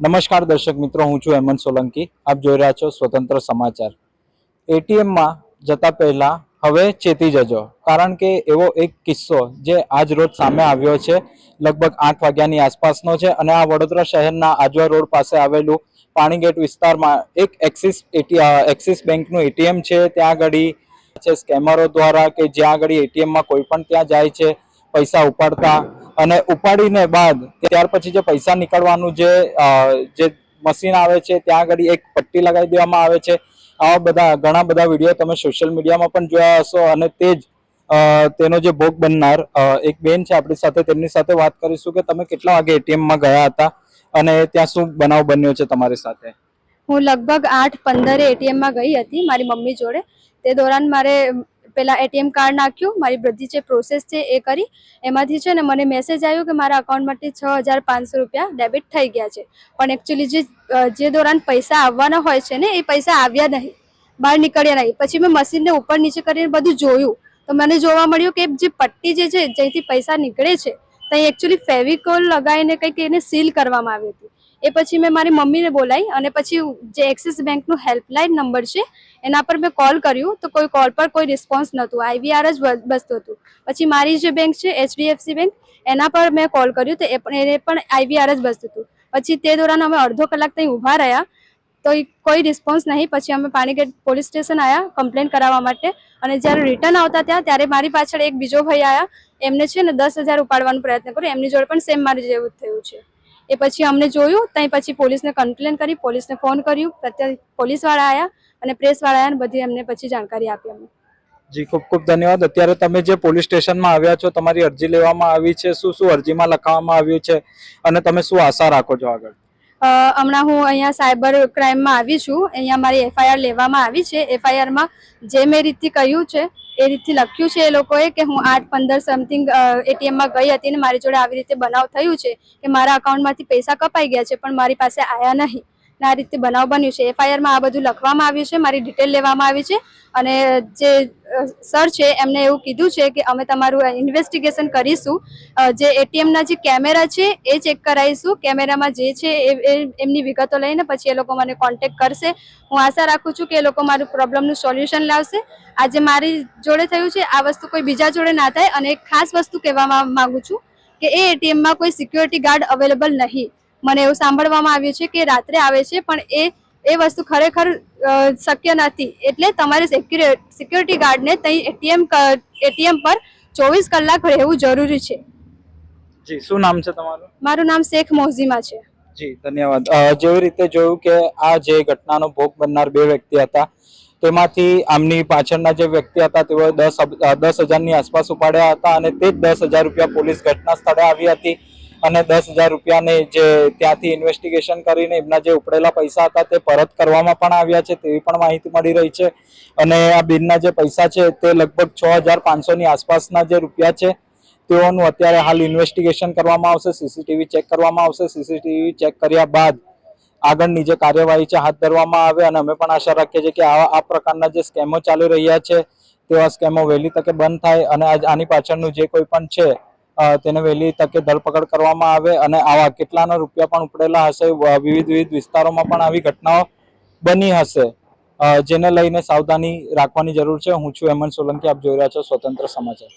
નમસ્કાર દર્શક મિત્રો, હું છું હેમંત સોલંકી. આપ જોઈ રહ્યા છો સ્વતંત્ર સમાચાર. એટીએમમાં જતા પહેલા હવે ચેતી જજો, કારણ કે એવો એક કિસ્સો જે આજ રોજ સામે આવ્યો છે, લગભગ આઠ વાગ્યાની આસપાસનો છે અને આ વડોદરા શહેરના આજવા રોડ પાસે આવેલું પાણીગેટ વિસ્તારમાં એક એક્સિસ એટી એક્સિસ બેંકનું એટીએમ છે. ત્યાં આગળ છે સ્કેમરો દ્વારા કે જ્યાં આગળ એટીએમમાં કોઈ પણ ત્યાં જાય છે, પૈસા ઉપાડતા અને ઉપાડીને બાદ ત્યાર પછી જે પૈસા નીકળવાનું જે જે મશીન આવે છે, ત્યાં આગળ એક પટ્ટી લગાવી દેવામાં આવે છે. આવા બધા, ઘણા બધા વીડિયો તમે સોશિયલ મીડિયામાં પણ જોયા હશો અને તે જ તેનો જે ભોગ બનનાર એક બેન છે આપણી સાથે, તેમની સાથે વાત કરીશું કે તમે કેટલા વાગે એટીએમમાં ગયા હતા અને ત્યાં શું બનાવ બન્યો છે તમારી સાથે? હું લગભગ આઠ પંદરે એટીએમમાં ગઈ હતી મારી મમ્મી જોડે. તે દોરાન મારે પેલા એટીએમ કાર્ડ નાખ્યું, મારી બધી જે પ્રોસેસ છે એ કરી. એમાંથી છે ને મને મેસેજ આવ્યો કે મારા અકાઉન્ટમાંથી છ રૂપિયા ડેબિટ થઈ ગયા છે. પણ એકચ્યુઅલી જે જે દોરાન પૈસા આવવાના હોય છે ને, એ પૈસા આવ્યા નહીં. બહાર નીકળ્યા નહીં. પછી મેં મશીનને ઉપર નીચે કરીને બધું જોયું. તો મને જોવા મળ્યું કે જે પટ્ટી જે છે, જ્યાંથી પૈસા નીકળે છે, ત્યાં એકચ્યુઅલી ફેવિકોલ લગાવીને કંઈક એને સીલ કરવામાં આવી હતી. એ પછી મેં મારી મમ્મીને બોલાવી અને પછી જે એક્સિસ બેંકનું હેલ્પલાઇન નંબર છે, એના પર મેં કોલ કર્યું, તો કોઈ કોલ પર કોઈ રિસ્પોન્સ નહોતું. આઈવીઆર જ બસતું હતું. પછી મારી જે બેંક છે એચડીએફસી બેંક, એના પર મેં કોલ કર્યું, તો એ પણ, એને પણ આઈવીઆર જ બસતું હતું. પછી તે દોરાન અમે અડધો કલાક ત્યાં ઊભા રહ્યા, તો કોઈ રિસ્પોન્સ નહીં. પછી અમે પાણીગેટ પોલીસ સ્ટેશન આવ્યા કમ્પ્લેન કરાવવા માટે. અને જ્યારે રિટર્ન આવતા ત્યાં, ત્યારે મારી પાછળ એક બીજો ભાઈ આવ્યા એમને છે ને દસ હજાર ઉપાડવાનો પ્રયત્ન કર્યો. એમની જોડે પણ સેમ મારી જેવું જ થયું છે. એ પછી અમને જોયું ત્યાં પછી પોલીસને કમ્પ્લેન કરી પોલીસને ફોન કર્યું. પ્રત્યે પોલીસવાળા આવ્યા અને પ્રેસવાળા આવ્યા બધી એમને પછી જાણકારી આપી અમને. જી ખૂબ ખૂબ ધન્યવાદ. અત્યારે તમે જે પોલીસ સ્ટેશનમાં આવ્યા છો તમારી અરજી લેવામાં આવી છે શું શું અરજીમાં લખાવવામાં આવ્યું છે અને તમે શું આશા રાખો છો આગળ? હમણાં હું અહીંયા સાયબર ક્રાઇમમાં આવી છું. અહીંયા મારી એફઆઈઆર લેવામાં આવી છે. એફઆઈઆરમાં જે મેં રીતથી કહ્યું છે એ રીતથી લખ્યું છે એ લોકોએ કે હું આઠ પંદર સમથિંગ એટીએમમાં ગઈ હતી ને મારી જોડે આવી રીતે બનાવ થયું છે કે મારા અકાઉન્ટમાંથી પૈસા કપાઈ ગયા છે પણ મારી પાસે આવ્યા નહીં. ને, આ રીતે બનાવ બન્યું છે. એફઆઈઆરમાં આ બધું લખવામાં આવ્યું છે, મારી ડિટેલ લેવામાં આવી છે. અને જે સર છે, એમને એવું કીધું છે કે અમે તમારું ઇન્વેસ્ટિગેશન કરીશું. જે એટીએમના જે કેમેરા છે, એ ચેક કરાવીશું. કેમેરામાં જે છે, એ એમની વિગતો લઈને પછી એ લોકો મને કોન્ટેક્ટ કરશે. હું આશા રાખું છું કે એ લોકો મારું પ્રોબ્લમનું સોલ્યુશન લાવશે. આજે મારી જોડે થયું છે, આ વસ્તુ કોઈ બીજા જોડે ના થાય. અને એક ખાસ વસ્તુ કહેવા માંગુ છું કે એ એટીએમમાં કોઈ સિક્યોરિટી ગાર્ડ અવેલેબલ નહીં. મને એવું સાંભળવામાં આવ્યું છે કે રાત્રે આવે છે પણ એ એ વસ્તુ ખરેખર શક્ય નથી. એટલે તમારે સિક્યુરિટી ગાર્ડને ત્યાં એટીએમ એટીએમ પર ચોવીસ કલાક રહેવું જરૂરી છે. જી શું નામ છે તમારું? મારું નામ શેખ મોઝીમા છે. જી ધન્યવાદ. જેવી રીતે જોયું કે આ જે ઘટનાનો ભોગ બનનાર બે વ્યક્તિ હતા તેમાંથી આમની પાછળના જે વ્યક્તિ હતા તેઓએ દસ દસ હજારની આસપાસ ઉપાડ્યા હતા અને તે જ દસ હજાર રૂપિયા પોલીસ ઘટના સ્થળે આવી હતી. અને દસ હજાર રૂપિયાની જે ત્યાંથી ઇન્વેસ્ટિગેશન કરીને એમના જે ઉપડેલા પૈસા હતા તે પરત કરવામાં પણ આવ્યા છે, તેવી પણ માહિતી મળી રહી છે. અને આ બિનના જે પૈસા છે તે લગભગ છ હજાર પાંચસોની આસપાસના જે રૂપિયા છે, તેઓનું અત્યારે હાલ ઇન્વેસ્ટિગેશન કરવામાં આવશે સીસીટીવી ચેક કરવામાં આવશે. સીસીટીવી ચેક કર્યા બાદ આગળની જે કાર્યવાહી છે હાથ ધરવામાં આવે અને અમે પણ આશા રાખીએ છીએ કે આવા આ પ્રકારના જે સ્કેમો ચાલી રહ્યા છે, તેવા સ્કેમો વહેલી તકે બંધ થાય અને આની પાછળનું જે કોઈ પણ છે તેને વહેલી તકે ધરપકડ કરવામાં આવે અને આવા કેટલાના રૂપિયા પણ ઉપડેલા હશે વિવિધ વિવિધ વિસ્તારોમાં પણ આવી ઘટનાઓ બની હશે. જેને લઈને સાવધાની રાખવાની જરૂર છે. હું છું હેમંત સોલંકી, આપ જોઈ રહ્યા છો સ્વતંત્ર સમાચાર.